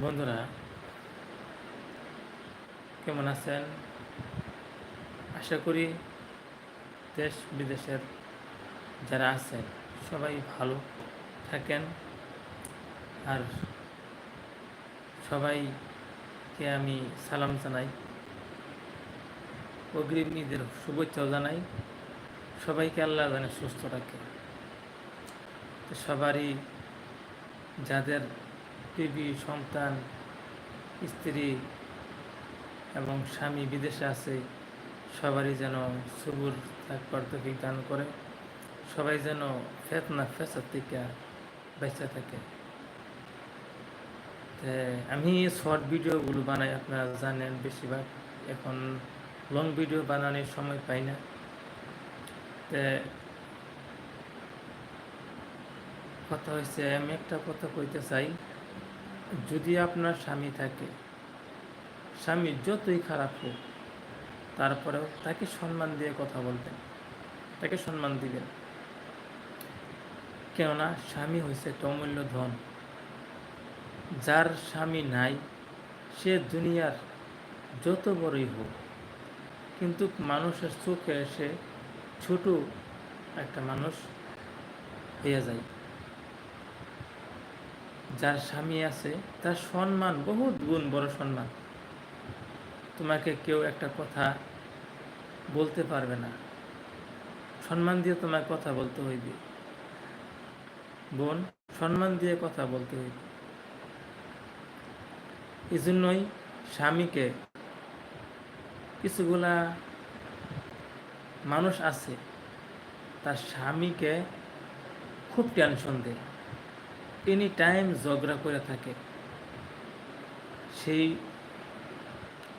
বন্ধুরা, কেমন আছেন? আশা করি দেশ বিদেশের যারা আছেন, সবাই ভালো থাকেন। আর সবাইকে আমি সালাম জানাই। অগ্রিম ঈদের শুভেচ্ছাও জানাই। সবাইকে আল্লাহ জানে সুস্থ রাখে। সবারই যাদের বিবি সন্তান, স্ত্রী এবং স্বামী বিদেশে আছে, সবারই যেন সবুর থাকবার তৌফিক দান করে, সবাই যেন ফেতনা ফেসার থেকে বেঁচে থাকে। আমি শর্ট ভিডিওগুলো বানাই, আপনারা জানেন বেশিরভাগ। এখন লং ভিডিও বানানোর সময় পাই না। কথা হয়েছে আমি একটা কথা কইতে চাই। যদি আপনার স্বামী থাকে, স্বামী যতই খারাপ হোক, তারপরেও তাকে সম্মান দিয়ে কথা বলবেন তাকে সম্মান দিবেন। কেননা স্বামী হয়েছে একটা অমূল্য ধন। যার স্বামী নাই, সে দুনিয়ার যত বড়ই হোক, কিন্তু মানুষের চোখে এসে ছোট একটা মানুষ হয়ে যায়। যার স্বামী আছে, তার সম্মান, বহুত গুণ বড় সম্মান। তোমাকে কেউ একটা কথা বলতে পারবে না। সম্মান দিয়ে তোমায় কথা বলতে হইবে। বোন, সম্মান দিয়ে কথা বলতে হইবে। এই জন্যই স্বামীকে কিছুগুলা মানুষ আছে, তার স্বামীকে খুব টেনশন দেয়। এনি টাইম ঝগড়া করে থাকে। সেই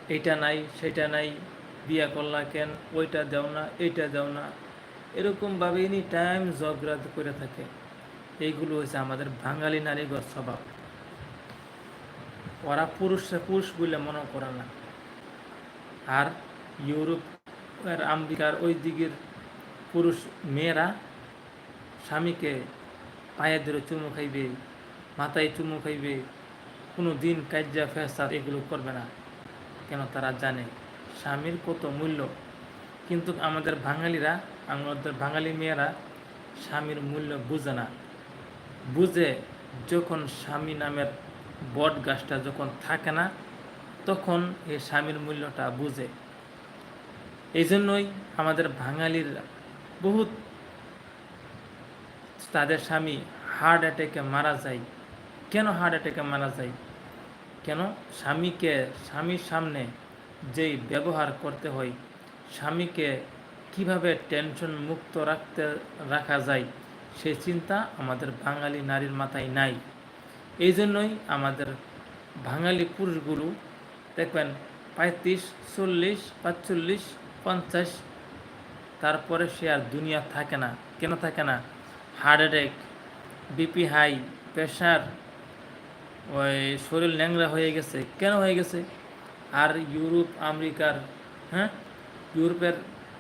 এইটা নাই, সেটা নাই, বিয়া করলা কেন, ওইটা দেও না, এইটা দেও না, এরকমভাবে এনি টাইম ঝগড়া করে থাকে। এইগুলো হচ্ছে আমাদের বাঙালি নারীগর স্বভাব। ওরা পুরুষরা পুরুষ বলে মনে করে না। আর ইউরোপ আর আমেরিকার ওই দিকের পুরুষ মেয়েরা স্বামীকে পায়ে ধরে চুমু খাইবে, মাথায় চুমু খাইবে, কোনো দিন কাজ্যা ফেসা এগুলো করবে না। কেন তারা জানে? স্বামীর কত মূল্য। কিন্তু আমাদের বাঙালিরা, আমাদের বাঙালি মেয়েরা স্বামীর মূল্য বুঝে না। বুঝে যখন স্বামী নামের বট গাছটা যখন থাকে না, তখন এই স্বামীর মূল্যটা বুঝে। এই জন্যই আমাদের বাঙালির বহুত তাদের স্বামী হার্ট অ্যাটাকে মারা যায়। কেন হার্ট অ্যাটাকে মারা যায়? কেন? স্বামীকে, স্বামীর সামনে যেই ব্যবহার করতে হয়, স্বামীকে কীভাবে টেনশন মুক্ত রাখতে, রাখা যায় সেই চিন্তা আমাদের বাঙালি নারীর মাথায় নাই। এই জন্যই আমাদের বাঙালি পুরুষগুলো, দেখবেন, পঁয়ত্রিশ, চল্লিশ, পাঁচচল্লিশ, পঞ্চাশ, তারপরে সে আর দুনিয়া থাকে না। কেন থাকে না? Heart attack, BP high, pressure, ওই শরীর ন্যাংরা হয়ে গেছে। কেন হয়ে গেছে? আর ইউরোপ, আমেরিকার হ্যাঁ? ইউরোপের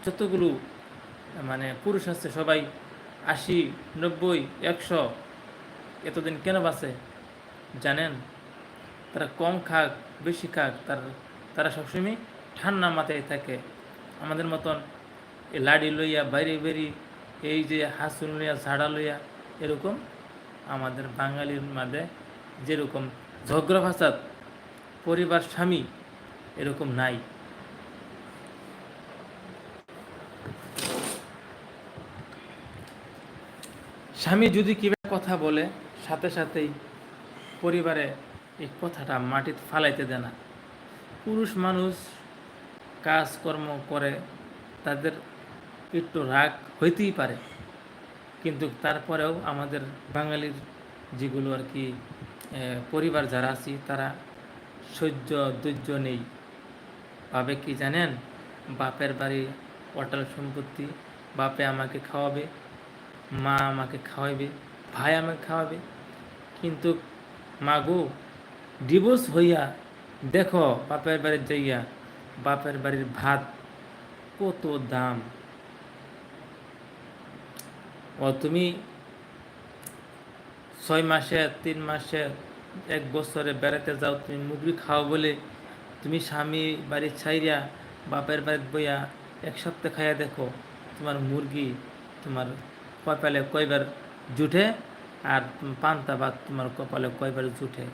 যতগুলো মানে পুরুষ আছে সবাই, আশি, নব্বই, একশো, এতদিন কেন বাঁচে? জানেন? তারা কম খাক, বেশি খাক, তার, তারা সবসময় ঠান্ডা মাথায় থাকে। আমাদের মতন লাড়ি লইয়া বাইরে বেরি এই যে হাসুন লইয়া, ঝাড়া লইয়া এরকম আমাদের বাঙালির মাঝে যেরকম ঝগড়া ফাসাদ, পরিবার, স্বামী এরকম নাই। স্বামী যদি কীভাবে কথা বলে, সাথে সাথেই পরিবারে এই কথাটা মাটিতে ফালাইতে দেয় না। পুরুষ মানুষ কাজকর্ম করে, তাদের একটু রাগ হইতেই পারে। কিন্তু তারপরেও আমাদের বাঙালির যেগুলো আর কি পরিবার যারা আছি, তারা সহ্য ধৈর্য নেই। ভাবে কি জানেন? বাপের বাড়ি অটল সম্পত্তি, বাপে আমাকে খাওয়াবে, মা আমাকে খাওয়াবে, ভাই আমাকে খাওয়াবে। কিন্তু মা গো ডিভোর্স হইয়া, দেখো বাপের বাড়ির যাইয়া, বাপের বাড়ির ভাত কত দাম। ও তুমি ছয় মাসে, তিন মাসে, এক বছরে বেড়াতে যাও, তুমি মুগরি খাও বলে তুমি স্বামী বাড়ি ছাইরিয়া বাপের বাড়ির বইয়া এক সপ্তাহ খাইয়া দেখো, তোমার মুরগি তোমার কপালে কয়বার জুটে আর পান্তা ভাত তোমার কপালে কয়বার জুটে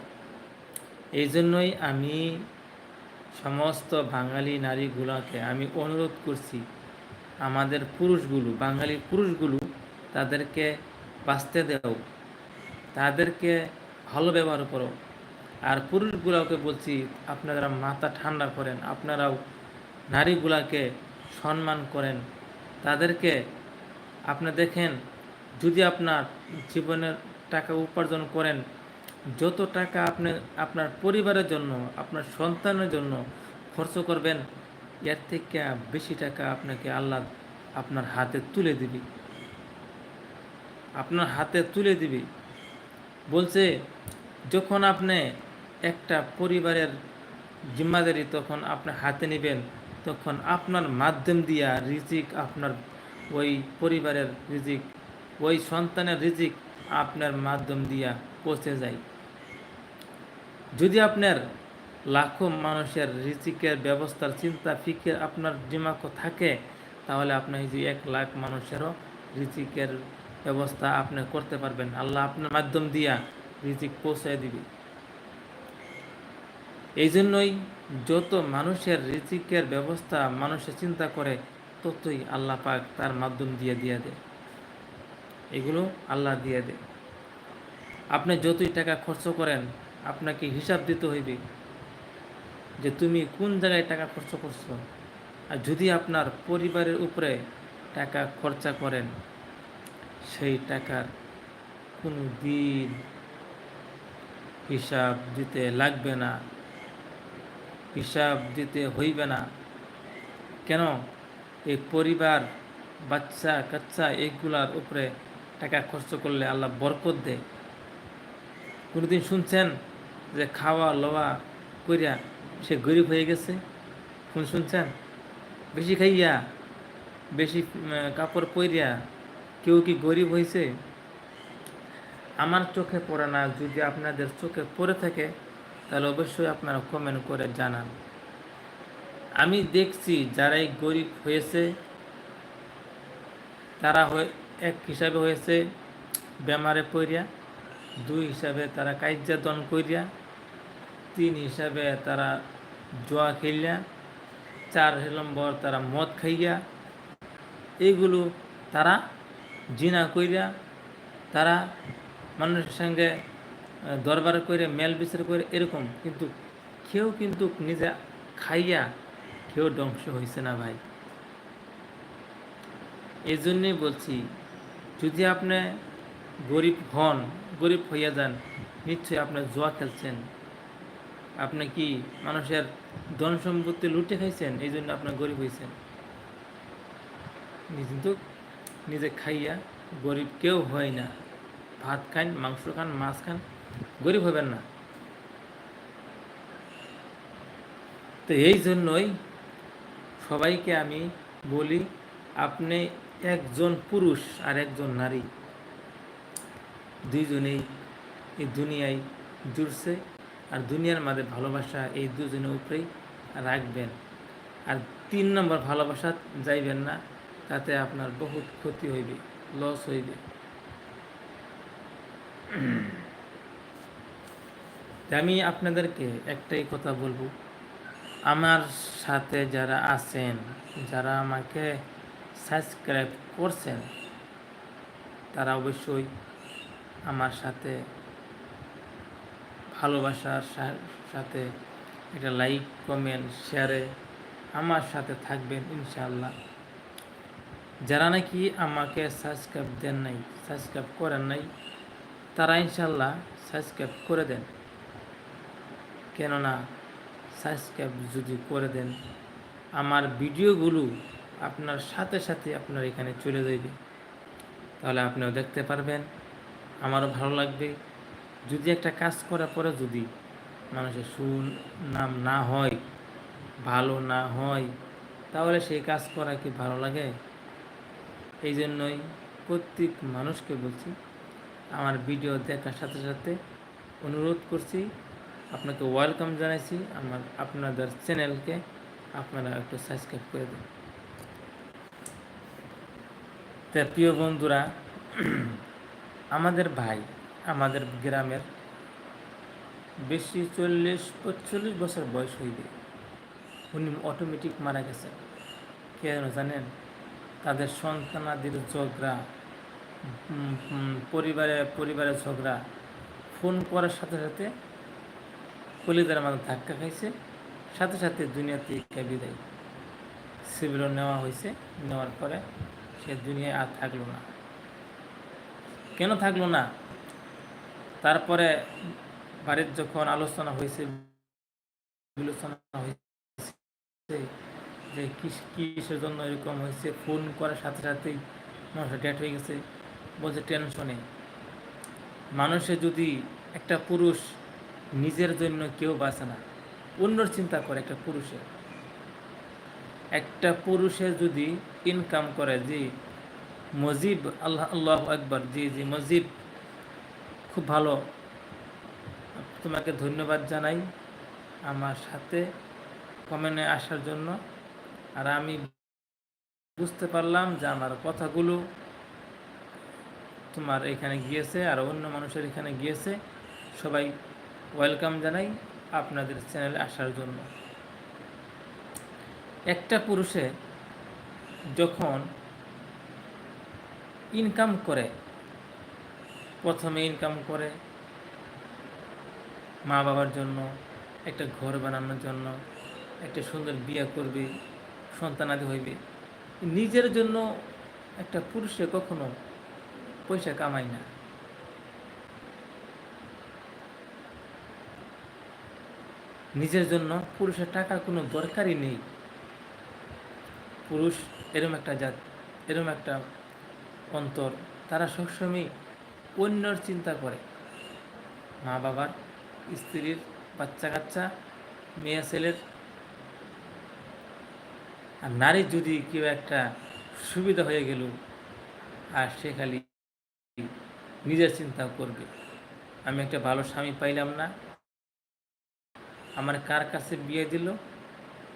এই জন্যই আমি সমস্ত বাঙালি নারীগুলোকে আমি অনুরোধ করছি, আমাদের পুরুষগুলো বাঙালি পুরুষগুলো তাদেরকে বাঁচতে দেও, তাদেরকে ভালো ব্যবহার করো। আর পুরুষগুলোকে বলছি, আপনারা মাথা ঠান্ডা করেন, আপনারাও নারীগুলাকে সম্মান করেন। তাদেরকে আপনি দেখেন, যদি আপনার জীবনের টাকা উপার্জন করেন, যত টাকা আপনি, আপনার পরিবারের জন্য, আপনার সন্তানের জন্য খরচ করবেন, এর থেকে বেশি টাকা আপনাকে আল্লাহ আপনার হাতে তুলে দিবে। আপনার হাতে তুলে দিবে। বলছে, যখন আপনি একটা পরিবারের জিম্মাদারি তখন আপনি হাতে নেবেন, তখন আপনার মাধ্যম দিয়া রিজিক আপনার ওই পরিবারের রিজিক, ওই সন্তানের রিজিক আপনার মাধ্যম দিয়া পৌঁছে যায়। যদি আপনার লাখো মানুষের রিজিকের ব্যবস্থার চিন্তা, ফিকের আপনার দিমাগ থাকে, তাহলে আপনি যে এক লাখ মানুষেরও রিজিকের ব্যবস্থা আপনি করতে পারবেন। আল্লাহ আপনার মাধ্যম দিয়া রিজিক পৌঁছায় দিবে। এই জন্যই যত মানুষের রিজিকের ব্যবস্থা মানুষের চিন্তা করে, ততই আল্লাহ পাক তার মাধ্যম দিয়ে দিয়ে দেয়। এগুলো আল্লাহ দিয়ে দেয়। আপনি যতই টাকা খরচ করেন, আপনাকে হিসাব দিতে হইবে যে তুমি কোন জায়গায় টাকা খরচ করছ। আর যদি আপনার পরিবারের উপরে টাকা খরচা করেন সেই টাকার কোনো দিন হিসাব দিতে লাগবে না। হিসাব দিতে হইবে না। কেন? এই পরিবার, বাচ্চা, কাচ্চা, এইগুলার উপরে টাকা খরচ করলে আল্লাহ বরকত দেয়। কোনোদিন শুনছেন যে খাওয়া, লওয়া করিয়া সে গরিব হয়ে গেছে? কোন শুনছেন? বেশি খাইয়া, বেশি কাপড় পরিয়া কেউ কি গরিব হয়েছে আমার চোখে পড়ে না, যদি আপনাদের চোখে পড়ে থাকে, তাহলে অবশ্যই আপনারা কমেন্ট করে জানান। আমি দেখছি যারাই গরিব হয়েছে, তারা এক হিসাবে হয়েছে বেমারে পড়িয়া দুই হিসাবে তারা কার্যা দন করিয়া তিন হিসাবে তারা জোয়া খেলিয়া চার নম্বর তারা মদ খাইয়া, এইগুলো তারা জিনা কইরা তারা মানুষের সঙ্গে দরবার করে মেল বিচার করে এরকম। কিন্তু কেউ কিন্তু নিজে খাইয়া কেউ ধ্বংস হয়েছে না ভাই। এই জন্যই বলছি, যদি আপনি গরিব হন, গরিব হইয়া যান, নিশ্চয়ই আপনি জোয়া খেলছেন। আপনি কি মানুষের ধন সম্পত্তি লুটে খাইছেন? এই জন্য আপনার গরিব হয়েছেন কিন্তু নিজে খাইয়া গরিব কেউ হয় না। ভাত খান, মাংস খান, মাছ খান, গরিব হবেন না। তো এই জন্যই সবাইকে আমি বলি, আপনি একজন পুরুষ আর একজন নারী, দুইজনেই এই দুনিয়ায় জুড়ছে আর দুনিয়ার মাঝে ভালোবাসা এই দুজনের উপরেই রাখবেন। আর তিন নম্বর ভালোবাসা যাইবেন না তাতে আপনার বহুত ক্ষতি হইবে লস হইবে। আমি আপনাদেরকে একটাই কথা বলব। আমার সাথে যারা আছেন, যারা আমাকে সাবস্ক্রাইব করছেন, তারা অবশ্যই আমার সাথে ভালোবাসার সাথে একটা লাইক কমেন্ট শেয়ারে আমার সাথে থাকবেন ইনশাল্লাহ যারা নাকি আমাকে সাবস্ক্রাইব দেন নাই সাবস্ক্রাইব করেন নাই, তারা ইনশাল্লাহ সাবস্ক্রাইব করে দেন। কেননা সাবস্ক্রাইব যদি করে দেন, আমার ভিডিওগুলো আপনার সাথে সাথে আপনার এখানে চলে যাবে তাহলে আপনিও দেখতে পারবেন, আমারও ভালো লাগবে। যদি একটা কাজ করার পরে যদি মানুষের সুনাম না হয়, ভালো না হয়, তাহলে সেই কাজ করা কি ভালো লাগে? এই জন্যই প্রত্যেক মানুষকে বলছি, আমার ভিডিও দেখার সাথে সাথে অনুরোধ করছি, আপনাকে ওয়েলকাম জানাইছি, আমার আপনাদের চ্যানেলকে আপনারা একটু সাবস্ক্রাইব করে দিন। তা প্রিয় বন্ধুরা, আমাদের ভাই, আমাদের গ্রামের বেশি চল্লিশ পঁচল্লিশ বছর বয়স হইবে উনি অটোমেটিক মারা গেছেন কেন জানেন? তাদের সন্তানাদির ঝগড়া পরিবারে, পরিবারের ঝগড়া। ফোন করার সাথে সাথে কলিদার মাঝে ধাক্কা খাইছে। সাথে সাথে দুনিয়া থেকে বিদায়। সিভিলও নেওয়া হয়েছে নেওয়ার পরে সে দুনিয়ায় আর থাকল না। কেন থাকল না? তারপরে বাড়ির যখন আলোচনা হয়েছে বিলোচনা হয়েছে যে কিস- কিসের জন্য এরকম হয়েছে, ফোন করার সাথে সাথেই মানুষের ডেট হয়ে গেছে, বলছে টেনশনে মানুষে যদি একটা পুরুষ নিজের জন্য কেউ বাঁচে না, অন্যর চিন্তা করে একটা পুরুষের একটা পুরুষে যদি ইনকাম করে, যে মজিব, আল্লাহ আল্লাহ একবার জি জি মজিব খুব ভালো, তোমাকে ধন্যবাদ জানাই আমার সাথে কমেন্টে আসার জন্য। আর আমি বুঝতে পারলাম যে আমার কথাগুলো তোমার এখানে গিয়েছে আর অন্য মানুষের এখানে গিয়েছে। সবাই ওয়েলকাম জানাই আপনাদের চ্যানেলে আসার জন্য। একটা পুরুষে যখন ইনকাম করে, প্রথমে ইনকাম করে মা বাবার জন্য, একটা ঘর বানানোর জন্য, একটা সুন্দর বিয়ে করবে সন্তানাদি হইবে। নিজের জন্য একটা পুরুষে কখনো পয়সা কামায় না। নিজের জন্য পুরুষের টাকার কোনো দরকারই নেই। পুরুষ এরম একটা জাত, এরম একটা অন্তর, তারা সবসময় অন্যর চিন্তা করে। মা বাবার স্ত্রীর বাচ্চা কাচ্চা মেয়ে ছেলের আর নারীর যদি কেউ একটা সুবিধা হয়ে গেল, আর সে খালি নিজের চিন্তা করবে। আমি একটা ভালো স্বামী পাইলাম না। আমার কার কাছে বিয়ে দিল?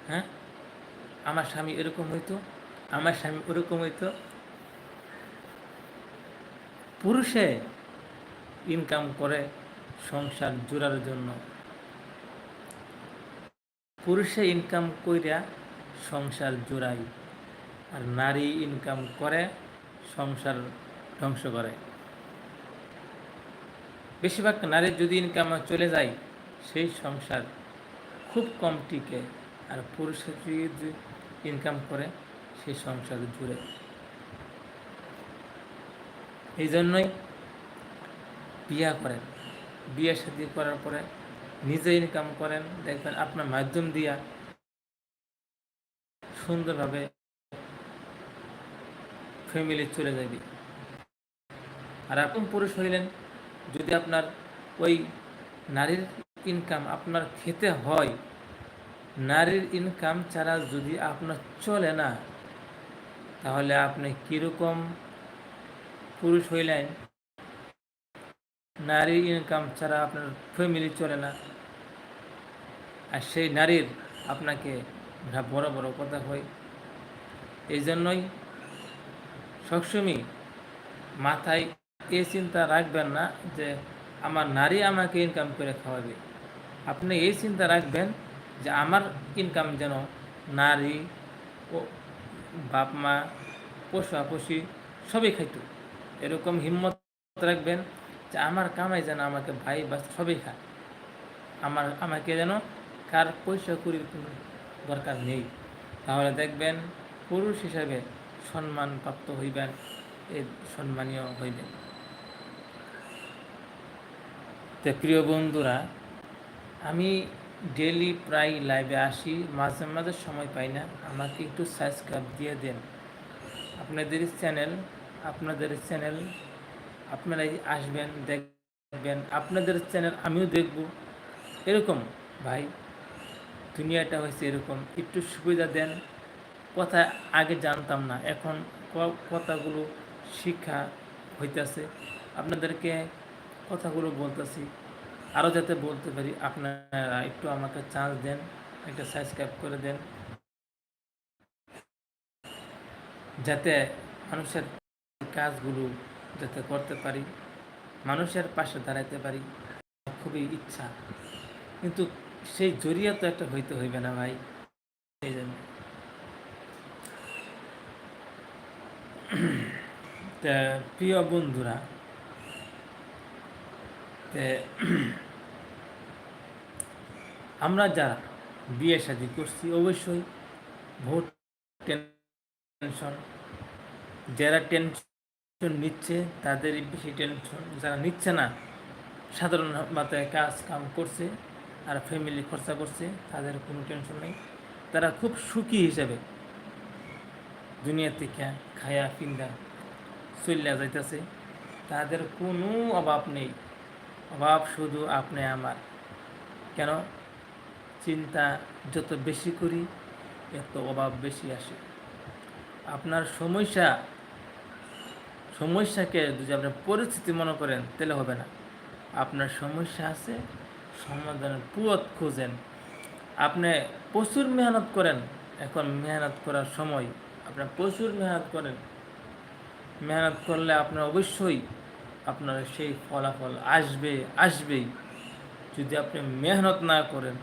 হ্যাঁ? আমার স্বামী এরকম হইতো? আমার স্বামী ওরকম হইতো? পুরুষে ইনকাম করে সংসার জোড়ার জন্য। পুরুষে ইনকাম কইরা সংসার জোড়াই। আর নারী ইনকাম করে, সংসার ধ্বংস করে। বেশিরভাগ নারীর যদি ইনকাম চলে যায়, সেই সংসার খুব কম টিকে। আর পুরুষের যদি ইনকাম করে, সেই সংসার জুড়ে। এই জন্যই বিয়া করেন। বিয়ে শাদি করার পরে নিজে ইনকাম করেন। দেখবেন আপনার মাধ্যম দিয়া সুন্দরভাবে ফ্যামিলি চলে যাবে। আর আপনি পুরুষ হইলেন, যদি আপনার ওই নারীর ইনকাম আপনার খেতে হয়, নারীর ইনকাম ছাড়া যদি আপনার চলে না, তাহলে আপনি কীরকম পুরুষ হইলেন? নারীর ইনকাম ছাড়া আপনার ফ্যামিলি চলে না। আর সেই নারীর আপনাকে বড় বড় কথা হয়। এই জন্যই সবসময় মাথায় এই চিন্তা রাখবেন না যে আমার নারী আমাকে ইনকাম করে খাওয়াবে। আপনি এই চিন্তা রাখবেন যে আমার ইনকাম যেন নারী ও বাপ, মা পশু পশি সবই খাইতো। এরকম হিম্মত রাখবেন যে আমার কামাই যেন আমাকে ভাই বা সবই খায়। আমার, আমাকে যেন কার পয়সা কোনো দরকার নেই। তাহলে দেখবেন পুরুষ হিসাবে সম্মান প্রাপ্ত হইবেন, এ সম্মানীয় হইবেন। তো প্রিয় বন্ধুরা, আমি ডেলি প্রায় লাইভে আসি, মাঝে মাঝে সময় পাই না। আমাকে একটু সাবস্ক্রাইব দিয়ে দেন। আপনাদের চ্যানেল আপনাদের চ্যানেল আপনারাই আসবেন, দেখবেন। আপনাদের চ্যানেল আমিও দেখব। এরকম ভাই। দুনিয়াটা হয়েছে এরকম। একটু সুবিধা দেন, কথা আগে জানতাম না। এখন কথাগুলো শিক্ষা হইতেছে। আপনাদেরকে কথাগুলো বলতেছি আরও যাতে বলতে পারি, আপনারা একটু আমাকে চান্স দেন, একটা সাবস্ক্রাইব করে দেন। যাতে মানুষের কাজগুলো যাতে করতে পারি, মানুষের পাশে দাঁড়াইতে পারি খুবই ইচ্ছা। কিন্তু সেই জরিয়া তো একটা হইতে হইবে না ভাই। সেই জন্য। প্রিয় বন্ধুরা আমরা যারা বিয়ে শাদী করছি, অবশ্যই ভোট টেনশন। যারা টেনশন নিচ্ছে তাদের বেশি টেনশন। যারা নিচ্ছে না, সাধারণ মাত্রায় কাজ কাম করছে আর ফ্যামিলি খরচা করছে, তাদের কোনো টেনশন নেই। তারা খুব সুখী হিসাবে দুনিয়া থেকে খায়া পিন্দা চলিয়া যাইতেছে। তাদের কোনো অভাব নেই। অভাব শুধু আপনি আমার। কেন? চিন্তা যত বেশি করি, এত অভাব বেশি আসে। আপনার সমস্যা, সমস্যাকে যদি আপনি পরিস্থিতি মনে করেন, তাহলে হবে না। আপনার সমস্যা আছে সমাধানের পুয়ত খুঁজেন। আপনি প্রচুর মেহনত করেন। এখন মেহনত করার সময় আপনার প্রচুর মেহনত করেন। মেহনত করলে আপনার অবশ্যই আপনার সেই ফলাফল আসবে, আসবেই। যদি আপনি মেহনত না করেন,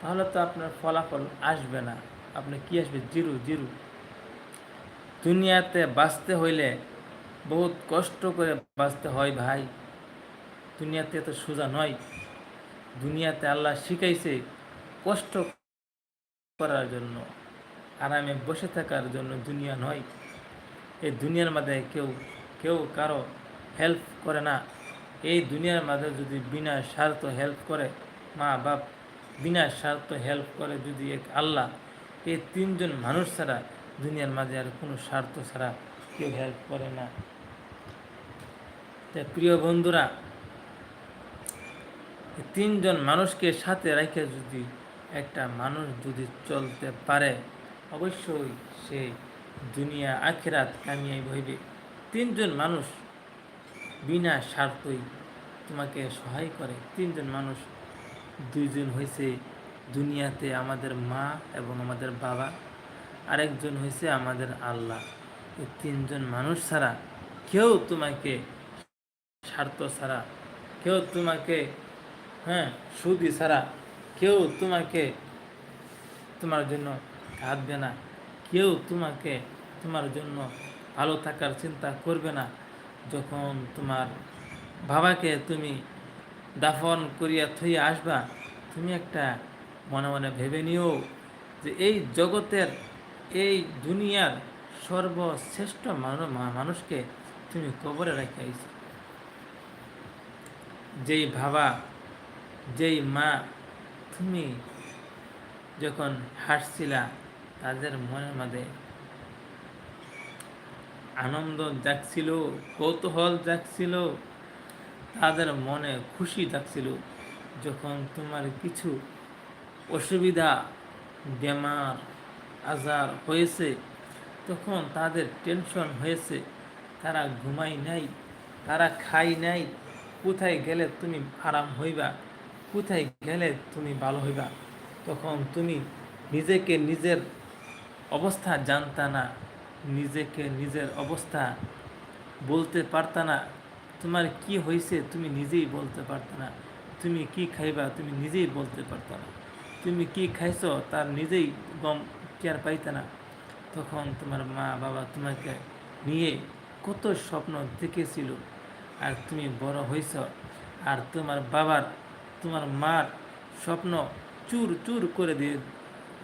তাহলে তো আপনার ফলাফল আসবে না। আপনি কি আসবে? Zero zero. দুনিয়াতে বাঁচতে হইলে বহুত কষ্ট করে বাঁচতে হয় ভাই। দুনিয়াতে এত সোজা নয়। দুনিয়াতে আল্লাহ শিখাইছে কষ্ট করার জন্য, আরামে বসে থাকার জন্য দুনিয়া নয়। এই দুনিয়ার মাঝে কেউ কেউ কারও হেল্প করে না। এই দুনিয়ার মাঝে যদি বিনা স্বার্থ হেল্প করে, মা বাপ বিনা স্বার্থ হেল্প করে যদি এক আল্লাহ, এই তিনজন মানুষ ছাড়া দুনিয়ার মাঝে আর কোনো স্বার্থ ছাড়া কেউ হেল্প করে না। প্রিয় বন্ধুরা তিনজন মানুষকে সাথে রেখে যদি একটা মানুষ যদি চলতে পারে, অবশ্যই সে দুনিয়া, আখেরাত কামিয়াই হইবে। তিনজন মানুষ বিনা স্বার্থই তোমাকে সহায় করে। তিনজন মানুষ, দুইজন হয়েছে দুনিয়াতে আমাদের মা এবং আমাদের বাবা, আরেকজন হয়েছে আমাদের আল্লাহ। এই তিনজন মানুষ ছাড়া কেউ তোমাকে স্বার্থ ছাড়া, কেউ তোমাকে হ্যাঁ সুদি ছাড়া কেউ তোমাকে তোমার জন্য কাঁদবে না। কেউ তোমাকে তোমার জন্য ভালো থাকার চিন্তা করবে না। যখন তোমার বাবাকে তুমি দাফন করিয়া থইয়া আসবা, তুমি একটা মনে মনে ভেবে নিও যে এই জগতের, এই দুনিয়ার সর্বশ্রেষ্ঠ মানুষকে তুমি কবরে রেখে আইছো। যেই ভাবা যেই মা তুমি যখন হাসছিলা, তাদের মনের মধ্যে আনন্দ জাগছিল, কৌতূহল জাগছিল, তাদের মনে খুশি থাকছিল যখন তোমার কিছু অসুবিধা, বেমার, আজার হয়েছে, তখন তাদের টেনশন হয়েছে, তারা ঘুমাই নাই, তারা খাই নাই, কোথায় গেলে তুমি আরাম হইবা? কোথায় গেলে তুমি ভালো হইবা? তখন তুমি নিজেকে নিজের অবস্থা জানতা না, নিজেকে নিজের অবস্থা বলতে পারতা না। তোমার কি হয়েছে তুমি নিজেই বলতে পারত না। তুমি কি খাইবা তুমি নিজেই বলতে পারত না। তুমি কি খাইছ তার নিজেই গম কেয়ার পাইতে না। তখন তোমার মা বাবা তোমাকে নিয়ে কত স্বপ্ন দেখেছিল। আর তুমি বড় হয়েছ আর তোমার বাবার তোমার মার স্বপ্ন চুর চুর করে দিয়ে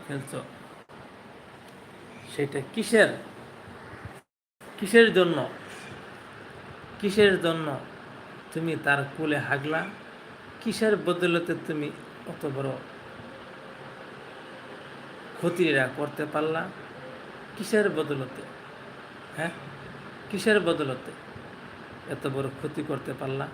ফেলছ। সেটা কিসের? কিসের জন্য? কিসের জন্য তুমি তার কোলে হাগলা? কিসের বদলতে তুমি অত বড় ক্ষতিরা করতে পারলা? কিসের বদলতে? হ্যাঁ? কিসের বদলতে এত বড় ক্ষতি করতে পারলা?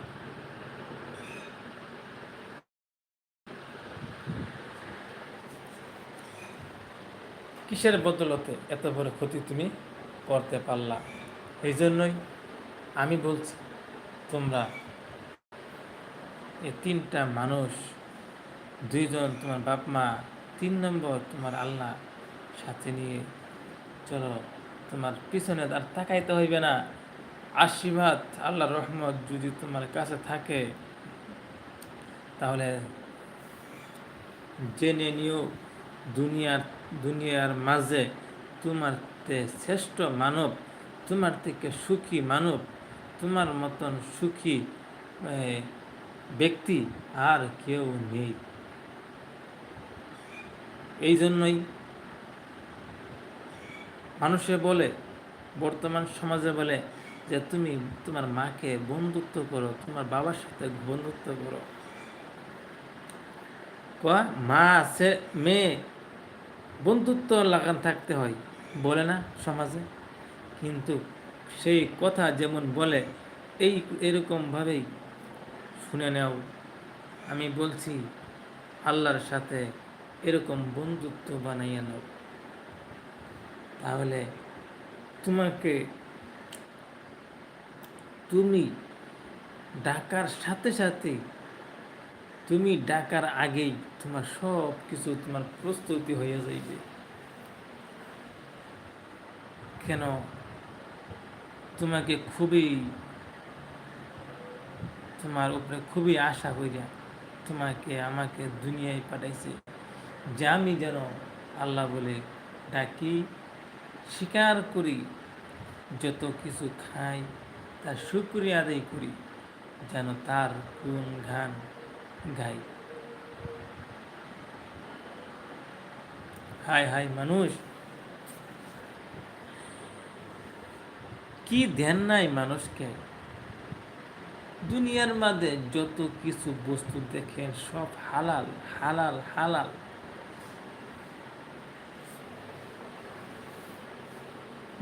কিসের বদলতে এত বড় ক্ষতি তুমি করতে পারলা? এই জন্যই আমি বলছি, তোমরা এই তিনটা মানুষ, দুইজন তোমার বাপ মা, তিন নম্বর তোমার আল্লাহ সাথে নিয়ে চলো, তোমার পিছনে আর তাকাইতে হইবে না। আশীর্বাদ আল্লাহ রহমত যদি তোমার কাছে থাকে, তাহলে জেনে নিও দুনিয়ার দুনিয়ার মাঝে তোমার তে শ্রেষ্ঠ মানব, তোমার থেকে সুখী মানব, তোমার মতন সুখী ব্যক্তি আর কেউ নেই। এই জন্যই মানুষে বলে, বর্তমান সমাজে বলে যে, তুমি তোমার মাকে বন্ধুত্ব করো, তোমার বাবার সাথে বন্ধুত্ব করো। মা সে মেয়ে বন্ধুত্ব লাগান থাকতে হয়, বলে না সমাজে? কিন্তু সেই কথা যেমন বলে, এই এরকমভাবেই শুনে নেও। আমি বলছি, আল্লাহর সাথে এরকম বন্ধুত্ব বানাইয়া নাও। তাহলে তোমাকে তুমি ডাকার সাথে সাথে তুমি ডাকার আগেই তোমার সব কিছু তোমার প্রস্তুতি হয়ে যাইবে। কেন? তোমাকে খুবই, তোমার উপরে খুবই আশা করিয়া তোমাকে, আমাকে দুনিয়ায় পাঠাইছে। যে আমি যেন আল্লাহ বলে ডাকি, স্বীকার করি, যত কিছু খাই, তার শুক্রিয়া আদায় করি, যেন তার গুণ গান গাই। হাই হাই মানুষ। কি ধ্যান নাই মানুষকে? দুনিয়ার মাঝে যত কিছু বস্তু দেখেন, সব হালাল হালাল হালাল।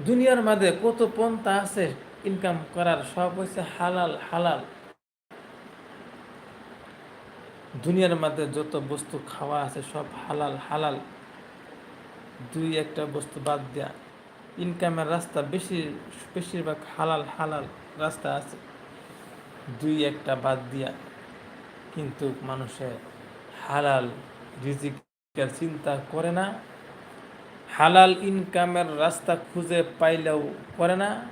দুনিয়ার মাঝে কত পন্থা আছে ইনকাম করার, সব হচ্ছে হালাল হালাল। দুনিয়ার মধ্যে যত বস্তু খাওয়া আছে সব হালাল হালাল। দুই একটা বস্তু বাদ দেয়া। ইনকামের রাস্তা বেশি, বেশিরভাগ হালাল হালাল রাস্তা আছে। দুই একটা বাদ দিয়া। কিন্তু মানুষে হালাল রিজিকের চিন্তা করে না। হালাল ইনকামের রাস্তা খুঁজে পাইলেও করে না।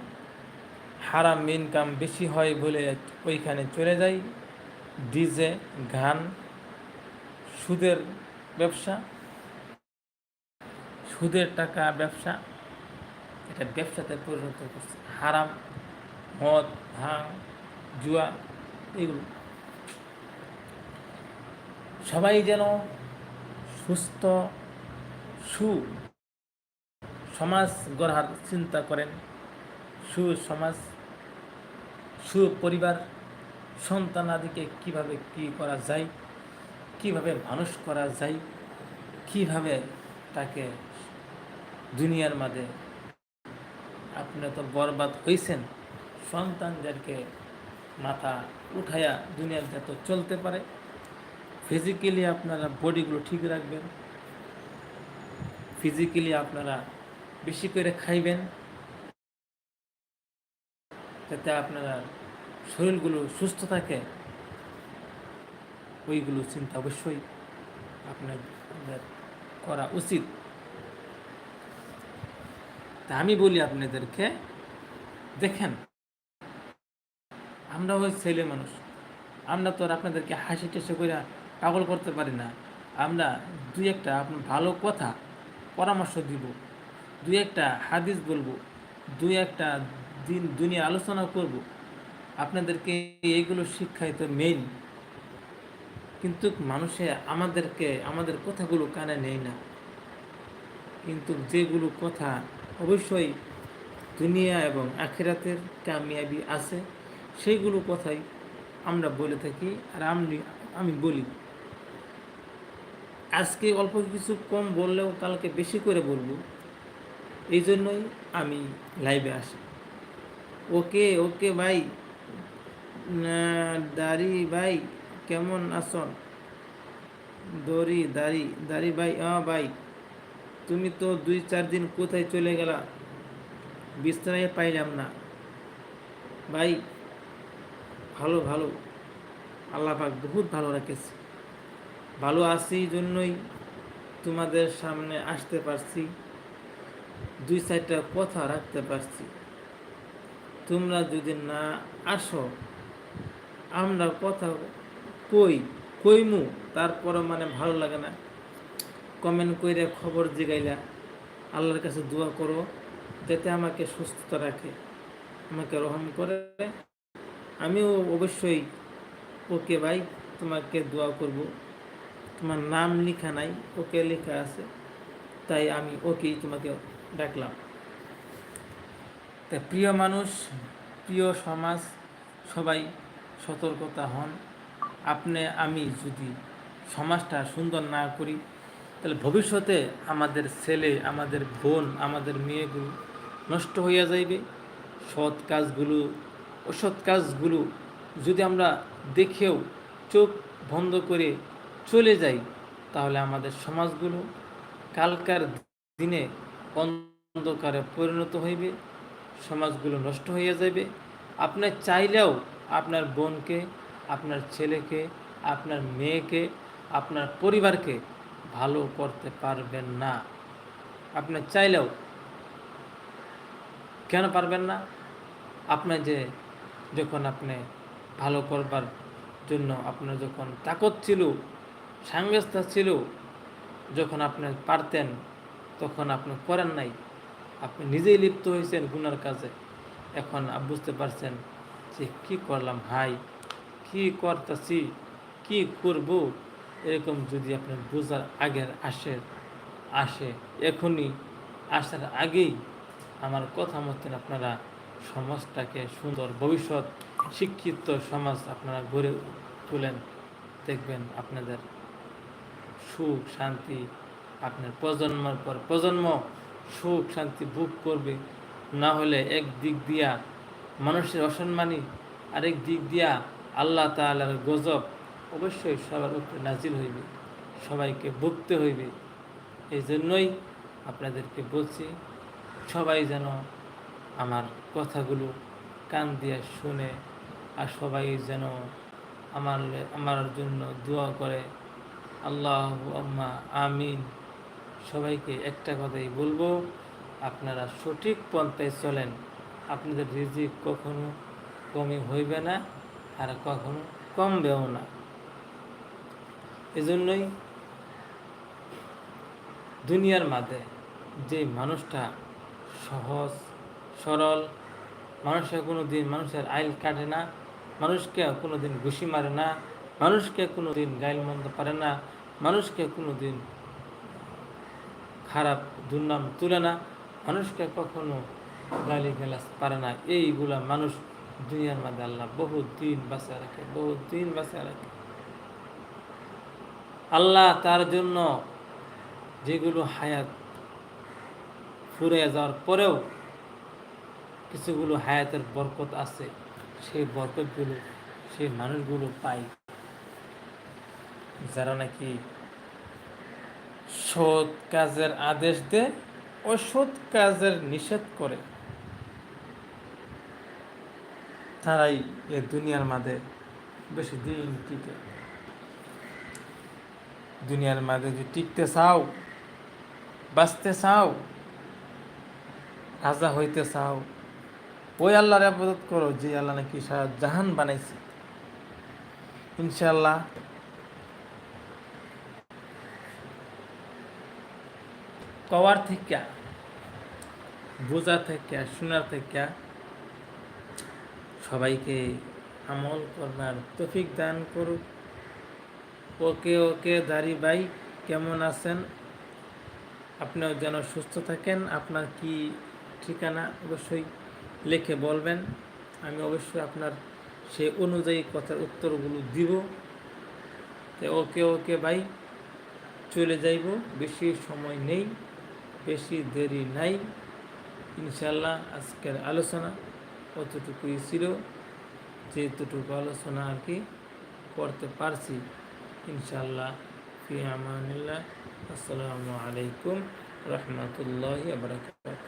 হারাম ইনকাম বেশি হয় বলে ওইখানে চলে যায় ডিজে, গান, সুদের ব্যবসা, সুদের টাকা ব্যবসা, এটা ব্যবসাতে পরিণত করছে। হারাম, মদ ভাঙ জুয়া, এগুলো। সবাই যেন সুস্থ, সু সমাজ গড়ার চিন্তা করেন। সু সমাজ সুপরিবার সন্তানাদিকে কীভাবে কি করা যায়, কীভাবে মানুষ করা যায়, কীভাবে তাকে দুনিয়ার মাঝে আপনি তো বরবাদ হয়েছেন সন্তানদেরকে মাথা উঠায়া দুনিয়ার যাতে চলতে পারে ফিজিক্যালি আপনারা বডিগুলো ঠিক রাখবেন ফিজিক্যালি আপনারা বেশি করে খাইবেন, যাতে আপনারা শরীরগুলো সুস্থ থাকে, ওইগুলো চিন্তা অবশ্যই আপনাদের করা উচিত। তা আমি বলি আপনাদেরকে, দেখেন, আমরা ওই ছেলে মানুষ, আমরা তো আর আপনাদেরকে হাসি টেসে করে পাগল করতে পারি না। আমরা দুই একটা আপনার ভালো কথা পরামর্শ দিব, দুই একটা হাদিস বলব, দুই একটা দিন দুনিয়ার আলোচনা করব আপনাদেরকে এইগুলো শিক্ষাই তো মেইন কিন্তু মানুষে আমাদেরকে, আমাদের কথাগুলো কানে নেই না। কিন্তু যেগুলো কথা অবশ্যই দুনিয়া এবং আখেরাতের কামিয়াবি আছে, সেইগুলো কথাই আমরা বলে থাকি আর আমি আমি বলি। আজকে অল্প কিছু কম বললেও কালকে বেশি করে বলব। এই জন্যই আমি লাইভে আসি। ওকে ওকে ভাই। দাড়ি ভাই, কেমন আসন দড়ি, দাড়ি দাড়ি ভাই হ্যাঁ ভাই, তুমি তো দুই চার দিন কোথায় চলে গেলা? বিস্তারায় পাইলাম না। ভাই, ভালো ভালো। আল্লাহ পাক বহুত ভালো রেখেছে। ভালো আছি জন্যই তোমাদের সামনে আসতে পারছি। দুই চারটা কথা রাখতে পারছি। তোমরা যদি না আসো আমরা কথা কই, কইমু তারপরে মানে ভালো লাগে না। কমেন্ট কইরে খবর জিগাইলা, আল্লাহর কাছে দোয়া করো, যাতে আমাকে সুস্থতা রাখে, আমাকে রহম করে। আমিও অবশ্যই ওকে ভাই তোমাকে দোয়া করব। তোমার নাম লেখা নাই, ওকে লেখা আছে, তাই আমি ওকেই তোমাকে ডাকলাম। তা প্রিয় মানুষ, প্রিয় সমাজ, সবাই সতর্কতা হন। আপনি, আমি যদি সমাজটা সুন্দর না করি, তাহলে ভবিষ্যতে আমাদের ছেলে, আমাদের বোন, আমাদের মেয়েগুলো নষ্ট হইয়া যাইবে। সৎ কাজগুলো, অসৎ কাজগুলো যদি আমরা দেখেও চোখ বন্ধ করে চলে যাই, তাহলে আমাদের সমাজগুলো কালকার দিনে অন্ধকারে পরিণত হইবে, সমাজগুলো নষ্ট হয়ে যাবে আপনার চাইলেও আপনার বোনকে, আপনার ছেলেকে, আপনার মেয়েকে, আপনার পরিবারকে ভালো করতে পারবেন না। আপনার চাইলেও কেন পারবেন না? আপনার যে যখন আপনি ভালো করবার জন্য আপনার যখন তাকত ছিল সাংস্তা ছিল, যখন আপনি পারতেন, তখন আপনি করেন নাই। আপনি নিজেই লিপ্ত হয়েছেন গুনার কাজে। এখন বুঝতে পারছেন যে কি করলাম হাই, কি করতেছি, কি করব, এরকম যদি আপনার বোঝার আগের আসে আসে এখনই, আসার আগেই আমার কথা মতন আপনারা সমাজটাকে সুন্দর ভবিষ্যৎ, শিক্ষিত সমাজ আপনারা গড়ে তোলেন, দেখবেন আপনাদের সুখ শান্তি আপনার প্রজন্মের পর প্রজন্ম সুখ শান্তি ভোগ করবে, না হলে এক দিক দিয়া মানুষের অসম্মানী আরেক দিক দিয়া আল্লাহ তালার গজব অবশ্যই সবার উপরে নাজিল হইবে, সবাইকে ভুগতে হইবে। এই জন্যই আপনাদেরকে বলছি, সবাই যেন আমার কথাগুলো কান দিয়ে শুনে আর সবাই যেন আমার আমার জন্য দোয়া করে। আল্লাহ আম্মা, আমিন। সবাইকে একটা কথাই বলব, আপনারা সঠিক পন্থায় চলেন। আপনাদের রিজিক কখনো কমই হইবে না আর কখনো কমবেও না। এজন্যই দুনিয়ার মাঝে যে মানুষটা সহজ, সরল মানুষের কোনো দিন মানুষের আইল কাটে না, মানুষকে কোনো দিন ঘুষি মারে না, মানুষকে কোনো দিন গাইল মন্দ পারে না, মানুষকে কোনো দিন খারাপ দুর্নাম তুলে না, মানুষকে কখনো গালি গেলাস পারে না। এইগুলা মানুষ দুনিয়ার মধ্যে আল্লাহ বহু দিন বাঁচিয়ে রাখে বহু দিন বাঁচিয়ে রাখে। আল্লাহ তার জন্য যেগুলো হায়াত ফুরে যাওয়ার পরেও কিছুগুলো হায়াতের বরকত আছে, সেই বরকতগুলো সেই মানুষগুলো পাই যারা নাকি সৎ কাজের আদেশ দেয়, অসৎ কাজের নিষেধ করে। তারাই এ দুনিয়ার মাঝে বেশি দিন টিকে। দুনিয়ার মাঝে যদি টিকতে চাও, বাঁচতে চাও, রাজা হইতে চাও, ওই আল্লাহর আবাদত করো যে আল্লাহ নাকি সারা জাহান বানাইছে। ইনশাল্লাহ কওয়ার থেকে, বোঝা থেকে, শোনার থেকে সবাইকে আমল করবার তফিক দান করুক। ওকে ওকে, দাড়ি ভাই, কেমন আছেন? আপনিও যেন সুস্থ থাকেন। আপনার কি ঠিকানা অবশ্যই লিখে বলবেন। আমি অবশ্যই আপনার সে অনুযায়ী কথার উত্তরগুলো দিব। ওকে ওকে ভাই, চলে যাইব। বেশি সময় নেই, বেশি দেরি নাই। ইনশাল্লাহ আজকের আলোচনা কতটুকুই ছিল যেতটুকু আলোচনা আর কি করতে পারছি। ইনশাল্লাহ ফি আসসালামু আলাইকুম রহমতুল্লাহ বারকাত